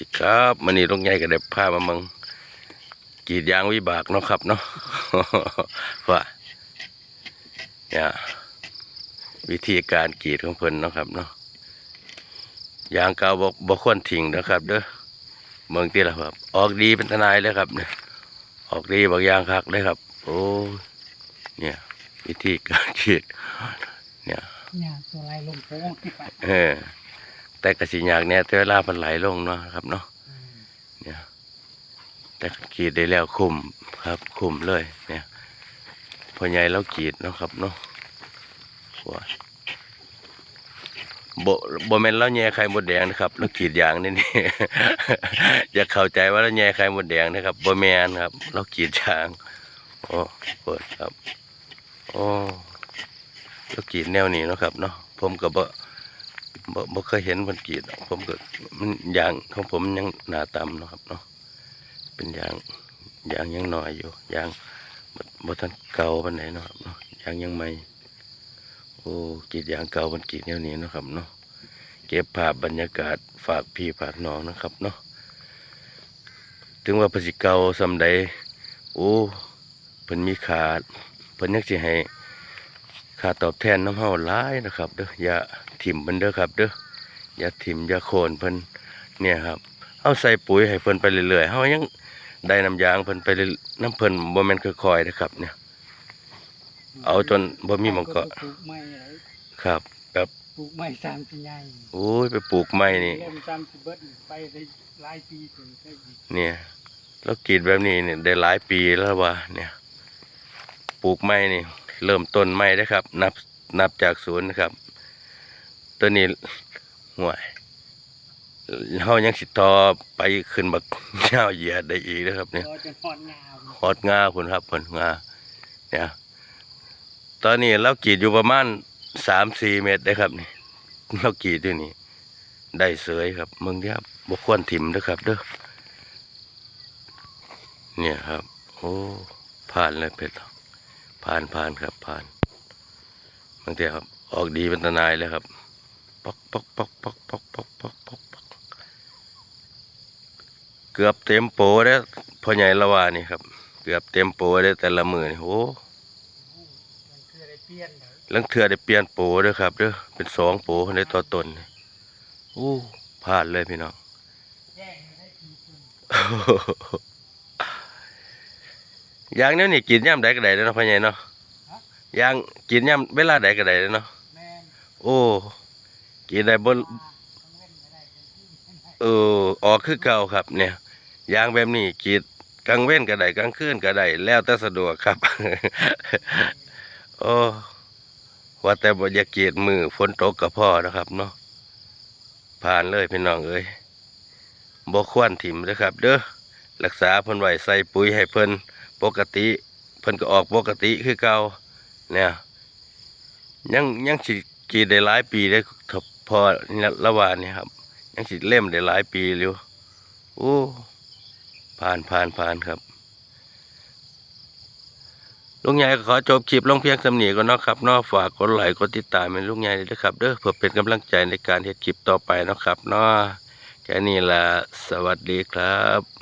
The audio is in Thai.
ดีครับมันนี่ลงใหญ่ก็ได้พามาเมืองกรีดยางวิบากเนาะครับเนาะว่าเนี่ยวิธีการกรีดของเพิ่นเนาะครับเนาะยางเก่าบ่บ่ควรทิ้งนะครับ เด้อเมืองที่ละครับ ออกดีเป็นทนายเลยครับเนี่ยออกดีบางยางคักเลยครับ โอ้เนี่ย วิธีการกรีดเนี่ยเนี่ยตัวลายลงโค้งเออ แต่กระสียากเนี่ยแต่เวลามันไหลลงเนาะครับเนาะเนี่ยแต่กรีดได้แล้วคุมครับ คุมเลย เนี่ยพอใหญ่แล้วกรีดเนาะครับเนาะว่าโบโบแมนแล้วแย่ไข่มดแดงนะครับแล้วกรีดยางนี่นี่ อย่าเข้าใจว่าแล้วแย่ไข่มดแดงนะครับโบแมนครับเรากรีดยางโอ้เปิดครับ โอ้แล้วกรีดแนวนี้เนาะครับเนาะผมก็บ่บ่ บ่เคยเห็นมันกีดหรอกผมก็มันยางของผมยังหนาต่ำเนาะครับเนาะเป็นยางยางยังหน้อยอยู่ยางบ่บ่ทันเก่าปานไหนเนาะครับเนาะยางยังใหม่โอ้กีดยางเก่ามันกีดแนวนี้เนาะครับเนาะเก็บภาพบรรยากาศฝากพี่ฝากน้องนะครับเนาะถึงว่าเพนสิเก่าซำใดโอ้เพิ่นมีขาดเพิ่นยังสิให้ ค่าตอบแทนน้ำเฮาหลายนะครับเด้ออย่าถิ่มเพิ่นเด้อครับ เด้ออย่าถิ่มอย่าโค่นเพิ่นเนี่ยครับเฮาใส่ปุ๋ยให้เพิ่นไปเรื่อยๆเฮายังได้น้ำยางเพิ่นไปเรื่อยน้ำเพิ่นบ่แม่นค่อยๆนะครับ เนี่ย เอาจนบ่มีหม้องเกาะปลูกไม้อะไรครับแบบปลูกไม้สามสิใหญ่โอ้ยไปปลูกไม้นี่เริ่มสามสิเบิดไปได้หลายปีถึงได้อีกเนี่ยเรากรีดแบบนี้เนี่ยได้หลายปีแล้วว่าเนี่ย ปลูกไม้นี่ เริ่มต้นไม้ได้อครับ นับนับจากศูนย์นะครับ ตัวนี้ห่วยเฮายังสิต่อไปขึ้นบักยาวเหยียดได้อีกนะครับ เนี่ยรอจนหอนงามฮอดงาพุ่นครับพุ่นงาเนี่ยตอนนี้เรากรีดอยู่ประมาณสามสี่เมตรได้ครับนี่เรากรีดอยู่นี่ ได้เสยครับมึงเดียบบ่ควรถิ่มนะครับเด้อเนี่ยครับ โอ้ผ่านเลยเป็ด ผ่านผ่านครับผ่านบางทีครับ ออกดีเป็นตานายเลยครับปอกปอกปอกปอกปอกปอกปอกปอกปอกเกือบเต็มโปแล้วพ่อใหญ่ละวานี่ครับ เกือบเต็มโปได้แต่ละมือนี่โอ้ลังเทือได้เปลี่ยนโปเด้อครับเด้อเป็นสองโปในตัวตนนี่โอ้ผ่านเลยพี่น้องแย่งให้ทีคุณยางแนี้นี่กินย่ำใดก็ได้เด้อเนาะพ่อใหญ่เนาะยางกินย่ำเวลาใดก็ได้เด้อเนาะแม่นโอ้กินได้บนต้องเว้นไม่ได้เป็นที่ไม่ได้เออออกคือเก่าครับ เนี่ยยางแบบนี้กรีดกลางเว้นก็ได้กลางคืนก็ได้แล้วแต่สะดวกครับ โอ้ว่าแต่บ่อยากกรีดมือฝนตกก็พอนะครับเนาะผ่านเลยพี่น้องเอ้ยบ่ควรถิ่มนะครับ เด้อรักษาเพิ่นไว้ใส่ปุ๋ยให้เพิ่น ปกติเพิ่นก็ออกปกติคือเก่าเนี่ยยังยังสิกีดได้หลายปีได้พอละวานนี่ครับ ยังสิเล่มได้หลายปีอยู่โอ้ผ่านผ่านผ่านครับลุงใหญ่ขอจบคลิปลงเพียงสำนีก่อนเนาะครับเนาะฝากกดไลค์กดติดตามเป็นลุงใหญ่ด้วยนะครับเด้อเพื่อเป็นกำลังใจในการเฮ็ดคลิปต่อไปนะครับเนาะแค่นี้ละสวัสดีครับ